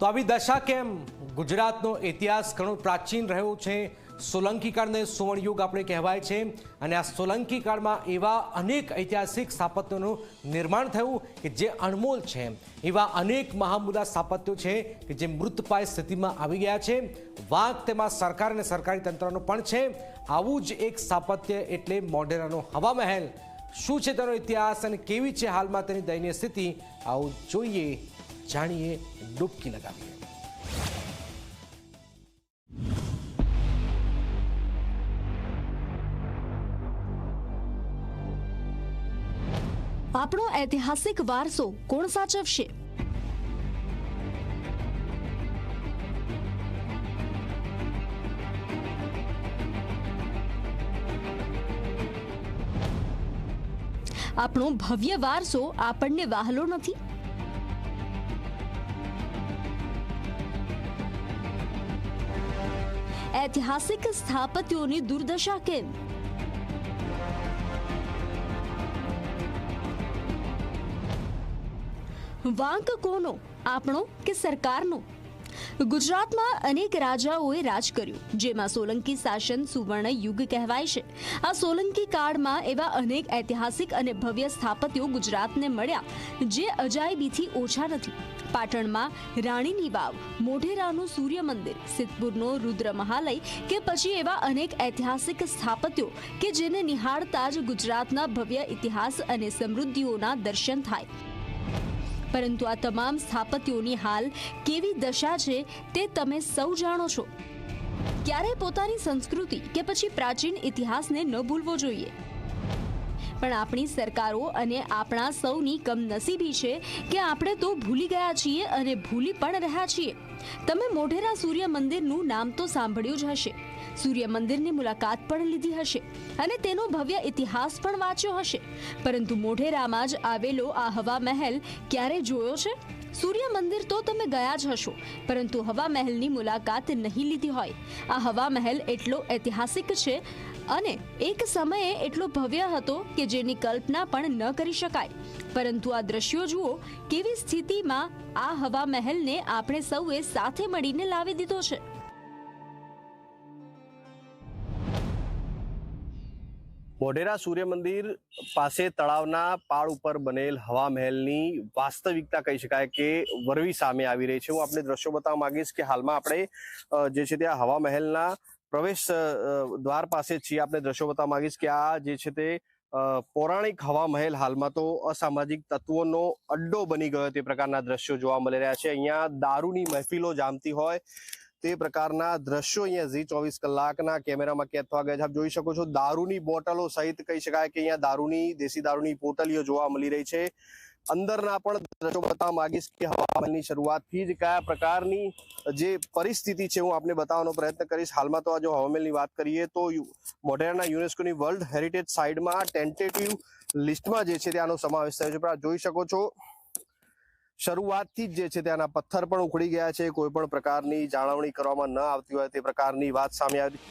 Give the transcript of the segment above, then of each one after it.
તો આવી દશા કેમ? ગુજરાતનો ઇતિહાસ ઘણો પ્રાચીન રહ્યો છે. સોલંકી કાળને સુવર્ણયુગ આપણે કહેવાય છે. અને આ સોલંકી કાળમાં એવા અનેક ઐતિહાસિક સ્થાપત્યોનું નિર્માણ થયું કે જે અણમોલ છે. એવા અનેક મહામુદા સ્થાપત્યો છે કે જે મૃતપાય સ્થિતિમાં આવી ગયા છે. વાંક તેમાં સરકાર અને સરકારી તંત્રનો પણ છે. આવું જ એક સ્થાપત્ય એટલે મોઢેરાનો હવા મહેલ શું છે તેનો ઇતિહાસ અને કેવી છે હાલમાં તેની દયનીય સ્થિતિ? આવું જોઈએ જાણીએ ડૂબકી લગાવીએ. આપણો ઐતિહાસિક વારસો કોણ સાચવશે? આપણો ભવ્ય વારસો આપણને વાહલો નથી. ઐતિહાસિક સ્થાપત્યોની દુર્દશા કેમ વાંક કોનો આપણો કે સરકારનો ગુજરાતમાં અનેક રાજાઓએ રાજ કર્યું, જેમાં સોલંકી શાસન સુવર્ણ યુગ કહેવાય છે. આ સોલંકી કાળમાં એવા અનેક ઐતિહાસિક અને ભવ્ય સ્થાપત્યો ગુજરાતને મળ્યા, જે અજાયબીથી ઓછા નથી. પાટણમાં રાણીની વાવ, મોઢેરાનું સૂર્ય મંદિર સિદ્ધપુરનો રુદ્ર મહાલય કે પછી એવા અનેક ઐતિહાસિક સ્થાપત્યો કે જેને નિહાળતા જ ગુજરાતના ભવ્ય ઇતિહાસ અને સમૃદ્ધિઓના દર્શન થાય. પરંતુ આ તમામ સ્થાપત્યોની હાલ કેવી દશા છે તે તમે સૌ જાણો છો. ક્યારે પોતાની સંસ્કૃતિ કે પછી પ્રાચીન ઇતિહાસને ન ભૂલવો જોઈએ? પણ આપણી સરકારો અને આપણા સૌની કમનસીબી છે કે આપણે તો ભૂલી ગયા છીએ અને ભૂલી પણ રહ્યા છીએ. તમે મોઢેરા સૂર્ય મંદિરનું નામ તો સાંભળ્યું જ હશે. સૂર્ય મંદિરની મુલાકાત પણ લીધી હશે અને તેનો ભવ્ય ઇતિહાસ પણ વાંચ્યો હશે. પરંતુ મોઢેરામાં જ આવેલો આ હવા મહેલ ક્યારે જોયો છે? સૂર્ય મંદિર તો તમે ગયા જ હશો, પરંતુ હવા મહેલની મુલાકાત નહીં લીધી હોય. આ હવા મહેલ એટલો ઐતિહાસિક છે અને એક સમયે એટલો ભવ્ય હતો કે જેની કલ્પના પણ ન કરી શકાય. પરંતુ આ દ્રશ્યો જુઓ, કેવી સ્થિતિમાં આ હવા મહેલને આપણે સૌએ સાથે મળીને લાવી દીધો છે. મોઢેરા સૂર્ય મંદિર પાસે તળાવના પાળ ઉપર બનેલ હવા મહેલની વાસ્તવિકતા કહી શકાય કે વરવી સામે આવી રહી છે. હું આપણે દ્રશ્યો બતાવવા માંગીશ કે હાલમાં આપણે જે છે તે આ હવા મહેલના પ્રવેશ દ્વાર પાસે છીએ. આપણે દ્રશ્યો બતાવવા માંગીશ કે આ જે છે તે પૌરાણિક હવા મહેલ હાલમાં તો અસામાજિક તત્વોનો અડ્ડો બની ગયો તે પ્રકારના દ્રશ્યો જોવા મળી રહ્યા છે. અહીંયા દારૂની મહેફિલો જામતી હોય તે પ્રકારના દ્રશ્યો અહીંયા ઝી ચોવીસ કલાકના કેમેરામાં કેદ થવા ગયા છે. આપ જોઈ શકો છો દારૂની બોટલો સહિત કહી શકાય કે અહીંયા દારૂની, દેશી દારૂની પોટલીઓ જોવા મળી રહી છે. અંદરના પણ દ્રશ્યો બતાવવા માંગીશ કે હવામાનની શરૂઆતથી જ કયા પ્રકારની જે પરિસ્થિતિ છે હું આપને બતાવવાનો પ્રયત્ન કરીશ. હાલમાં તો આ જો હવામાનની વાત કરીએ તો મોઢેરાના યુનેસ્કોની વર્લ્ડ હેરિટેજ સાઇડમાં ટેન્ટેટિવ લિસ્ટમાં જે છે ત્યાંનો સમાવેશ થયો છે. પણ જોઈ શકો છો, શરૂઆતથી જ જે છે ત્યાંના પથ્થર પણ ઉખડી ગયા છે. કોઈ પણ પ્રકારની જાળવણી કરવામાં ન આવતી હોય તે પ્રકારની વાત સામે આવી.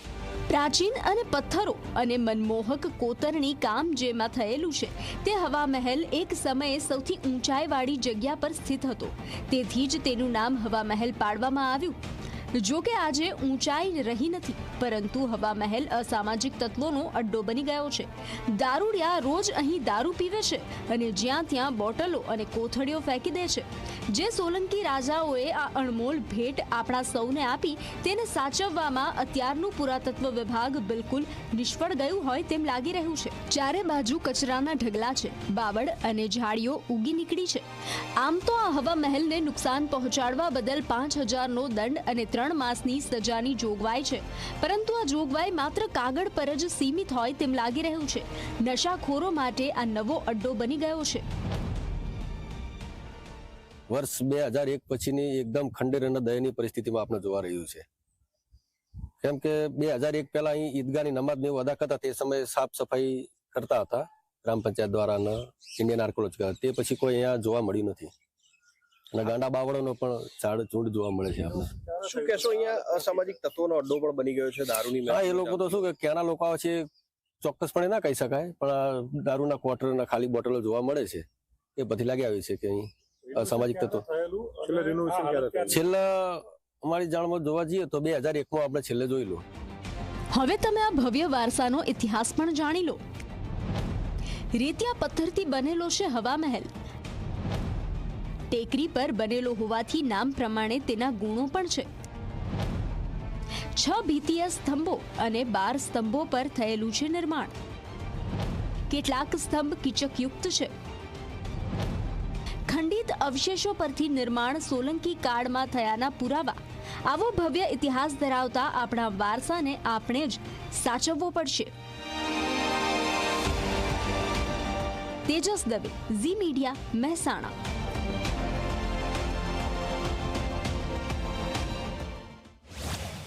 પ્રાચીન અને પથ્થરો અને મનમોહક કોતરણી કામ જેમાં થયેલું છે, તે હવા મહેલ એક સમયે સૌથી ઊંચાઈવાળી જગ્યા પર સ્થિત હતો. તેથી જ તેનું નામ હવા મહેલ પાડવામાં આવ્યું. જો કે આજે ઊંચાઈ રહી નથી, પરંતુ હવા મહેલ અસામાજિક તત્વોનો અડ્ડો બની ગયો છે. દારૂડિયા રોજ અહીં દારૂ પીવે છે અને જ્યાં ત્યાં બોટલો અને કોથળીઓ ફેંકી દે છે. જે સોલંકી રાજાઓએ આ અણમોલ ભેટ આપણા સૌને આપી, તેને સાચવવામાં અત્યારનું પુરાતત્વ વિભાગ બિલકુલ નિષ્ફળ ગયું હોય તેમ લાગી રહ્યું છે. ચારે બાજુ કચરાના ઢગલા છે, બાવળ અને ઝાડીઓ ઉગી નીકળી છે. આમ તો આ હવા મહેલને નુકસાન પહોંચાડવા બદલ પાંચ હજારનો દંડ અને ત્રણ માસની સજાની જોગવાઈ છે. પરંતુ આ જોગવાઈ માત્ર કાગળ પર જ સીમિત હોય તેમ લાગી રહ્યું છે. નશાખોરો માટે આ નવો અડ્ડો બની ગયો છે. વર્ષ બે હજાર એક પછીની એકદમ ખંડેર અને દયનીય પરિસ્થિતિમાં આપણે જોવા રહ્યું છે. કેમ કે બે હજાર એક પહેલા અહીં ઈદગાહની નમાજ ને એવું અદા કરતા તે સમયે સાફ સફાઈ કરતા હતા. ગ્રામ પંચાયત દ્વારા ઇન્ડિયન આર્કોલોજી તે પછી કોઈ અહીંયા જોવા મળ્યું નથી. અને ગાંડા બાવળાનો પણ ઝાડ ઝુંડ જોવા મળે છે આપણે. શું કહેશો અહીંયા અસામાજિક તત્વોનો અડ્ડો પણ બની ગયો છે? દારૂની હા એ લોકો તો શું કે ક્યાંના લોકો છે ચોક્કસપણે ના કહી શકાય પણ દારૂના ક્વાર્ટરના ખાલી બોટલો જોવા મળે છે. એ બધી લાગી આવી છે કે અહીં સામાજિક તત્વો. છેલ્લે અમારી જાણમાં જોવા જઈએ તો બે હજાર એકમાં આપણે છેલ્લે જોઈ લો. હવે તમે આ ભવ્ય વારસાનો ઇતિહાસ પણ જાણી લો. રેતિયા પથ્થરથી બનેલો છે હવા મહેલ ટેકરી પર બનેલો હોવાથી નામ પ્રમાણે તેના ગુણો પણ છે. છ ભીતીય સ્તંભો અને બાર સ્તંભો પર થયેલું છે નિર્માણ. કેટલાક સ્તંભ કિચકયુક્ત છે. ખંડિત અવશેષો પરથી નિર્માણ સોલંકી કાળમાં થયાના પુરાવા. આવો ભવ્ય ઇતિહાસ ધરાવતા આપણા વારસાને આપણે જ સાચવવો પડશે. Tejas Dave, Zee media, Mehsana.